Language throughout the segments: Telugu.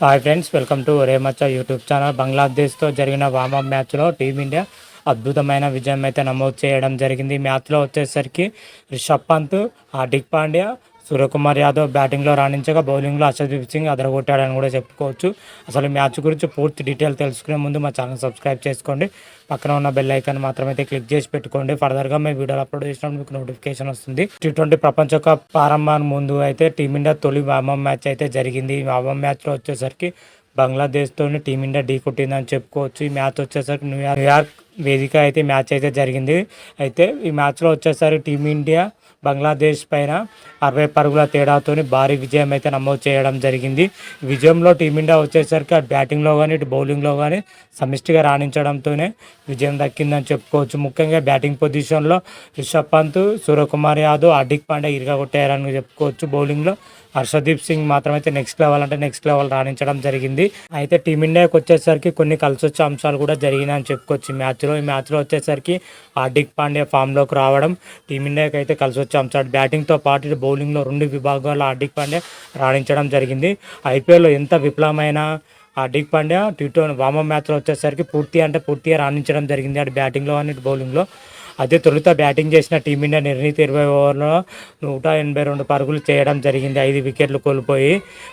హాయ్ ఫ్రెండ్స్ వెల్కమ్ టు రేమచ్చ యూట్యూబ్ ఛానల్ బంగ్లాదేశ్తో జరిగిన వార్మప్ మ్యాచ్లో టీమిండియా అద్భుతమైన విజయం అయితే నమోదు చేయడం జరిగింది. మ్యాచ్లో వచ్చేసరికి రిషబ్ పంత్ హార్దిక్ పాండ్యా సూర్యకుమార్ యాదవ్ బ్యాటింగ్లో రాణించగా బౌలింగ్లో అర్షదీప్ సింగ్ అదరగొట్టాడని కూడా చెప్పుకోవచ్చు. అసలు ఈ మ్యాచ్ గురించి పూర్తి డీటెయిల్ తెలుసుకునే ముందు మా ఛానల్ సబ్స్క్రైబ్ చేసుకోండి. పక్కన ఉన్న బెల్ ఐకాన్ మాత్రమైతే క్లిక్ చేసి పెట్టుకోండి. ఫర్దర్గా మేము వీడియోలు అప్లోడ్ చేసినప్పుడు మీకు నోటిఫికేషన్ వస్తుంది. టీ ట్వంటీ ప్రపంచ కప్ ప్రారంభానికి ముందు అయితే టీమిండియా తొలి వామం మ్యాచ్ అయితే జరిగింది. ఈ వామం మ్యాచ్లో వచ్చేసరికి బంగ్లాదేశ్తోని టీమిండియా ఢీ కొట్టిందని చెప్పుకోవచ్చు. ఈ మ్యాచ్ వచ్చేసరికి న్యూయార్క్ న్యూయార్క్ వేదిక అయితే మ్యాచ్ అయితే జరిగింది. అయితే ఈ మ్యాచ్లో వచ్చేసరికి టీమిండియా బంగ్లాదేశ్ పైన అరవై పరుగుల తేడాతో భారీ విజయం అయితే నమోదు చేయడం జరిగింది. విజయంలో టీమిండియా వచ్చేసరికి అటు బ్యాటింగ్లో కానీ ఇటు బౌలింగ్లో కానీ సమిష్టిగా రాణించడంతోనే విజయం దక్కిందని చెప్పుకోవచ్చు. ముఖ్యంగా బ్యాటింగ్ పొజిషన్లో రిషబ్ పంత్ సూర్యకుమార్ యాదవ్ హార్దిక్ పాండే ఇరుగా కొట్టారని చెప్పుకోవచ్చు బౌలింగ్లో. హర్షదీప్ సింగ్ మాత్రం అయితే నెక్స్ట్ లెవెల్ అంటే నెక్స్ట్ లెవెల్ రాణించడం జరిగింది. అయితే టీమిండియాకి వచ్చేసరికి కొన్ని కలిసొచ్చే అంశాలు కూడా జరిగినాయని చెప్పుకోవచ్చు మ్యాచ్. మ్యాచ్లో ఈ మ్యాచ్లో వచ్చేసరికి హార్దిక్ పాండే ఫామ్లోకి రావడం టీమిండియాకి అయితే కలిసి వచ్చే. అంశాలు బ్యాటింగ్తో పాటు బౌలింగ్లో రెండు విభాగాల్లో హార్దిక్ పాండే రాణించడం జరిగింది. ఐపీఎల్లో ఎంత విఫలమైన హార్దిక్ పాండ్యా టీ ట్వంటీ వామం మ్యాచ్లో వచ్చేసరికి పూర్తి అంటే పూర్తిగా రాణించడం జరిగింది. అటు బ్యాటింగ్లో అని బౌలింగ్లో. అదే తొలుత బ్యాటింగ్ చేసిన టీమిండియా నిర్ణీత ఇరవై ఓవర్లో నూట ఎనభై రెండు పరుగులు చేయడం జరిగింది. ఐదు వికెట్లు కోల్పోయి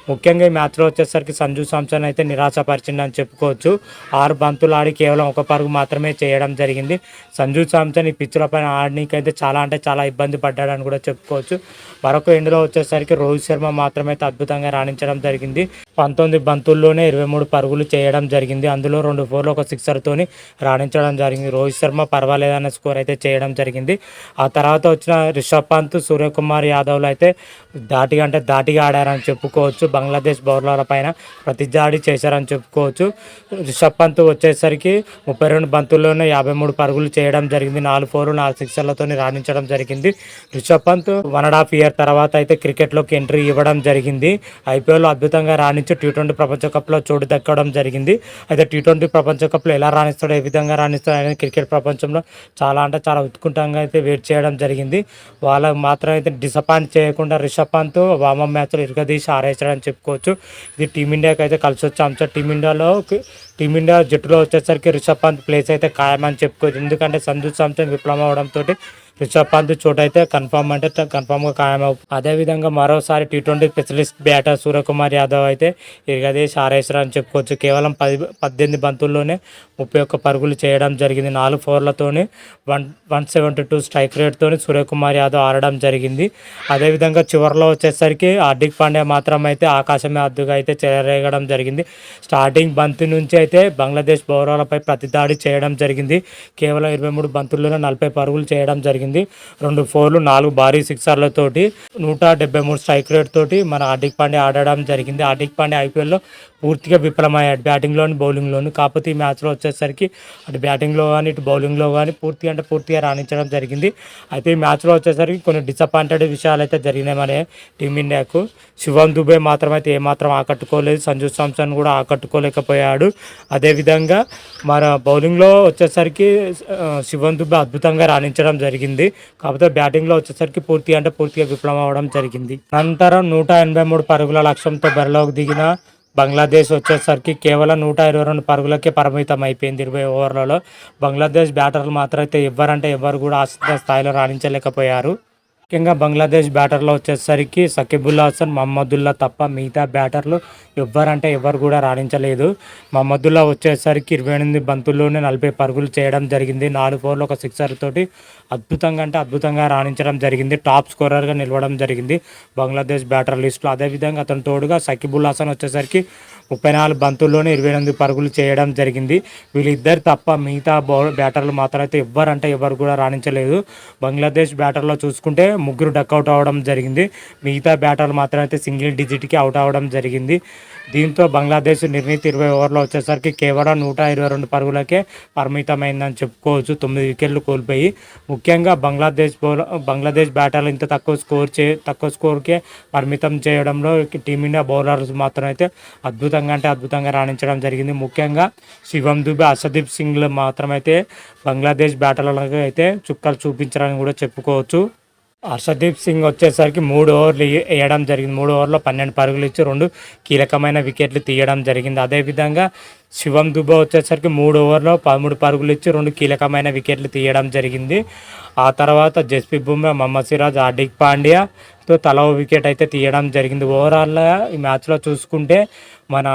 ముఖ్యంగా ఈ మ్యాచ్లో వచ్చేసరికి సంజు సామ్సన్ అయితే నిరాశపరిచిందని చెప్పుకోవచ్చు. ఆరు బంతులు ఆడి కేవలం ఒక పరుగు మాత్రమే చేయడం జరిగింది. సంజు సామ్సన్ ఈ పిచ్చుల పైన ఆడడానికి అయితే చాలా అంటే చాలా ఇబ్బంది పడ్డాడని కూడా చెప్పుకోవచ్చు. మరొక ఎండ్లో వచ్చేసరికి రోహిత్ శర్మ మాత్రమైతే అద్భుతంగా రాణించడం జరిగింది. పంతొమ్మిది బంతుల్లోనే ఇరవై మూడు పరుగులు చేయడం జరిగింది. అందులో రెండు ఫోర్లు ఒక సిక్సర్తోని రాణించడం జరిగింది. రోహిత్ శర్మ పర్వాలేదన్న స్కోర్ అయితే చేయడం జరిగింది. ఆ తర్వాత వచ్చిన రిషబ్ పంత్ సూర్యకుమార్ యాదవ్లు అయితే దాటిగా అంటే దాటిగా ఆడారని చెప్పుకోవచ్చు. బంగ్లాదేశ్ బౌలర్ల పైన ప్రతి దాడి చేశారని చెప్పుకోవచ్చు. రిషబ్ పంత్ వచ్చేసరికి ముప్పై రెండు బంతుల్లోనే యాభై మూడు పరుగులు చేయడం జరిగింది. నాలుగు ఫోర్లు నాలుగు సిక్సర్లతో రాణించడం జరిగింది. Rishabh Pant one and half year తర్వాత అయితే క్రికెట్లోకి ఎంట్రీ ఇవ్వడం జరిగింది. ఐపీఎల్ అద్భుతంగా రాణించి టీ ట్వంటీ ప్రపంచ కప్లో చోటు దక్కడం జరిగింది. అయితే టీ ట్వంటీ ప్రపంచ కప్లో ఎలా రాణిస్తాడో ఏ విధంగా రాణిస్తాడో అనేది క్రికెట్ ప్రపంచంలో చాలా అంటే చాలా ఉత్కంఠంగా అయితే వెయిట్ చేయడం జరిగింది. వాళ్ళకి మాత్రం అయితే డిసప్పాయింట్ చేయకుండా రిషబ్ పంత్ వామం మ్యాచ్లో ఇరుగదీసి ఆరేసాడని చెప్పుకోవచ్చు. ఇది టీమిండియాకి అయితే కలిసి వచ్చే అంశం. టీమిండియాలో టీమిండియా జట్టులో వచ్చేసరికి రిషబ్ పంత్ ప్లేస్ అయితే ఖాయమని చెప్పుకోవచ్చు. ఎందుకంటే సంజు సామ్సన్ విఫలం అవడంతో రిషబ్ పంత్ చోటు అయితే కన్ఫామ్ అంటే కన్ఫామ్గా ఖాయం అదేవిధంగా మరోసారి T twenty specialist batter Suryakumar Yadav అయితే ఇరగదీసి ఆరేసారు అని చెప్పుకోవచ్చు. కేవలం పది పద్దెనిమిది బంతుల్లోనే ముప్పై ఒక్క పరుగులు చేయడం జరిగింది. నాలుగు ఫోర్లతోని one one seventy two strike రేట్తోని Suryakumar Yadav ఆడడం జరిగింది. అదేవిధంగా చివరిలో వచ్చేసరికి హార్దిక్ పాండ్యా మాత్రం అయితే ఆకాశమే అద్దుగా అయితే చెలరేగడం జరిగింది. స్టార్టింగ్ బంతి నుంచి అయితే బంగ్లాదేశ్ బౌలర్లపై ప్రతిదాడి చేయడం జరిగింది. కేవలం ఇరవై మూడు బంతుల్లోనే నలభై పరుగులు చేయడం జరిగింది. రెండు ఫోర్లు నాలుగు భారీ సిక్సర్లతోటి నూట డెబ్బై మూడు స్ట్రైక్ రేట్ తోటి మన హార్దిక్ పాండే ఆడడం జరిగింది. హార్దిక్ పాండే ఐపీఎల్లో పూర్తిగా విఫలమయ్యాడు బ్యాటింగ్లోని బౌలింగ్లోని కాకపోతే ఈ మ్యాచ్లో వచ్చేసరికి అటు బ్యాటింగ్లో కానీ ఇటు బౌలింగ్లో కానీ పూర్తిగా అంటే పూర్తిగా రాణించడం జరిగింది. అయితే ఈ మ్యాచ్లో వచ్చేసరికి కొన్ని డిసప్పాయింటెడ్ విషయాలు అయితే జరిగినాయి మన టీమిండియాకు. శివం దుబే మాత్రం అయితే ఏమాత్రం ఆకట్టుకోలేదు. సంజు సాంసన్ కూడా ఆకట్టుకోలేకపోయాడు. అదేవిధంగా మన బౌలింగ్లో వచ్చేసరికి శివం దుబే అద్భుతంగా రాణించడం జరిగింది. కాకపోతే బ్యాటింగ్లో వచ్చేసరికి పూర్తిగా అంటే పూర్తిగా విఫలం అవ్వడం జరిగింది. అనంతరం నూట ఎనభై మూడు పరుగుల లక్ష్యంతో బరిలోకి దిగిన బంగ్లాదేశ్ వచ్చేసరికి కేవలం నూట ఇరవై రెండు పరుగులకే పరిమితం అయిపోయింది. ఇరవై ఓవర్లలో బంగ్లాదేశ్ బ్యాటర్లు మాత్రం అయితే ఎవరంటే ఎవ్వరు కూడా ఆశించిన స్థాయిలో రాణించలేకపోయారు. ముఖ్యంగా బంగ్లాదేశ్ బ్యాటర్లో వచ్చేసరికి సకిబుల్లా హసన్ మహమ్మదుల్లా తప్ప మిగతా బ్యాటర్లు ఎవ్వరంటే ఎవరు కూడా రాణించలేదు. మహమ్మదుల్లా వచ్చేసరికి ఇరవై ఎనిమిది బంతుల్లోనే నలభై పరుగులు చేయడం జరిగింది. నాలుగు ఫోర్లు ఒక సిక్సర్ తోటి అద్భుతంగా అంటే అద్భుతంగా రాణించడం జరిగింది. టాప్ స్కోరర్గా నిలవడం జరిగింది బంగ్లాదేశ్ బ్యాటర్ లిస్టులో. అదేవిధంగా అతను తోడుగా సకిబుల్ హాసన్ వచ్చేసరికి ముప్పై నాలుగు బంతుల్లోనే ఇరవై ఎనిమిది పరుగులు చేయడం జరిగింది. వీళ్ళిద్దరు తప్ప మిగతా బౌల్ బ్యాటర్లు మాత్రం అయితే ఎవ్వరంటే ఎవరు కూడా రాణించలేదు. బంగ్లాదేశ్ బ్యాటర్లో చూసుకుంటే ముగ్గురు డక్అవుట్ అవ్వడం జరిగింది. మిగతా బ్యాటర్లు మాత్రం అయితే సింగిల్ డిజిట్కి అవుట్ అవ్వడం జరిగింది. దీంతో బంగ్లాదేశ్ నిర్ణీత ఇరవై ఓవర్లో వచ్చేసరికి కేవలం నూట ఇరవై రెండు పరుగులకే పరిమితమైందని చెప్పుకోవచ్చు. తొమ్మిది వికెట్లు కోల్పోయి ముఖ్యంగా బంగ్లాదేశ్ బౌలర్ బంగ్లాదేశ్ బ్యాటర్లు ఇంత తక్కువ స్కోర్ చే తక్కువ స్కోర్కే పరిమితం చేయడంలో టీమిండియా బౌలర్స్ మాత్రం అయితే అద్భుతంగా అంటే అద్భుతంగా రాణించడం జరిగింది. ముఖ్యంగా శివం దుబే అసదీప్ సింగ్లు మాత్రమైతే బంగ్లాదేశ్ బ్యాటర్లకు అయితే చుక్కలు చూపించారని కూడా చెప్పుకోవచ్చు. హర్షదీప్ సింగ్ వచ్చేసరికి మూడు ఓవర్లు వేయడం జరిగింది. మూడు ఓవర్లో పన్నెండు పరుగులు ఇచ్చి రెండు కీలకమైన వికెట్లు తీయడం జరిగింది. అదేవిధంగా శివం దుబే వచ్చేసరికి మూడు ఓవర్లో పదమూడు పరుగులు ఇచ్చి రెండు కీలకమైన వికెట్లు తీయడం జరిగింది. ఆ తర్వాత జస్ప్రీత్ బుమ్రా మహమ్మద్ సిరాజ్ హార్దిక్ పాండ్యాతో తల వికెట్ అయితే తీయడం జరిగింది. ఓవరాల్గా ఈ మ్యాచ్లో చూసుకుంటే మన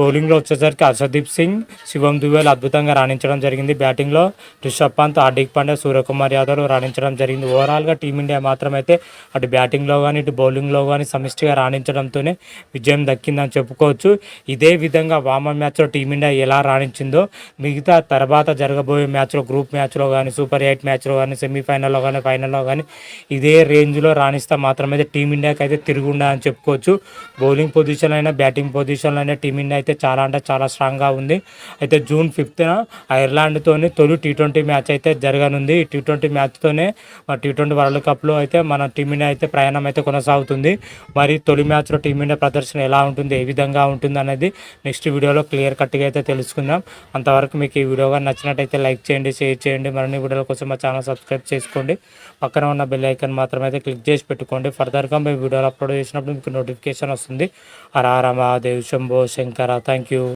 బౌలింగ్లో వచ్చేసరికి అర్షదీప్ సింగ్ శివం దుబేలు అద్భుతంగా రాణించడం జరిగింది. బ్యాటింగ్లో రిషబ్ పంత్ హార్దిక్ పాండ్యా సూర్యకుమార్ యాదవ్ రాణించడం జరిగింది. ఓవరాల్గా టీమిండియా మాత్రమైతే అటు బ్యాటింగ్లో కానీ ఇటు బౌలింగ్లో కానీ సమిష్టిగా రాణించడంతోనే విజయం దక్కిందని చెప్పుకోవచ్చు. ఇదే విధంగా వామ మ్యాచ్లో టీమిండియా ఎలా రాణించిందో మిగతా తర్వాత జరగబోయే మ్యాచ్లో గ్రూప్ మ్యాచ్లో కానీ సూపర్ ఎయిట్ మ్యాచ్లో కానీ సెమీఫైనల్లో కానీ ఫైనల్లో కానీ ఇదే రేంజ్లో రాణిస్తే మాత్రమే టీమిండియాకి అయితే తిరుగుండా అని చెప్పుకోవచ్చు. బౌలింగ్ పొజిషన్ అయినా బ్యాటింగ్ పొజిషన్లో అయినా టీమిండియా అయితే చాలా అంటే చాలా స్ట్రాంగ్గా ఉంది. అయితే జూన్ ఫిఫ్త్న ఐర్లాండ్తోని తొలి టీ ట్వంటీ మ్యాచ్ అయితే జరగనుంది. టీ ట్వంటీ మ్యాచ్తోనే మన టీ ట్వంటీ వరల్డ్ కప్లో అయితే మన టీమిండియా అయితే ప్రయాణం అయితే కొనసాగుతుంది. మరి తొలి మ్యాచ్లో టీమిండియా ప్రదర్శన ఎలా ఉంటుంది ఏ విధంగా ఉంటుంది అనేది నెక్స్ట్ వీడియోలో క్లియర్ కట్గా అయితే అయితే తెలుసుకుందాం. అంతవరకు మీకు ఈ వీడియో కానీ నచ్చినట్టయితే లైక్ చేయండి షేర్ చేయండి. మరిన్ని వీడియోల కోసం మా ఛానల్ సబ్స్క్రైబ్ చేసుకోండి. పక్కన ఉన్న బెల్ ఐకాన్ మాత్రం అయితే క్లిక్ చేసి పెట్టుకోండి. ఫర్దర్గా మేము వీడియోలు అప్లోడ్ చేసినప్పుడు మీకు నోటిఫికేషన్ వస్తుంది. హర హర మహాదేవ్ శంభో శంకర. Thank you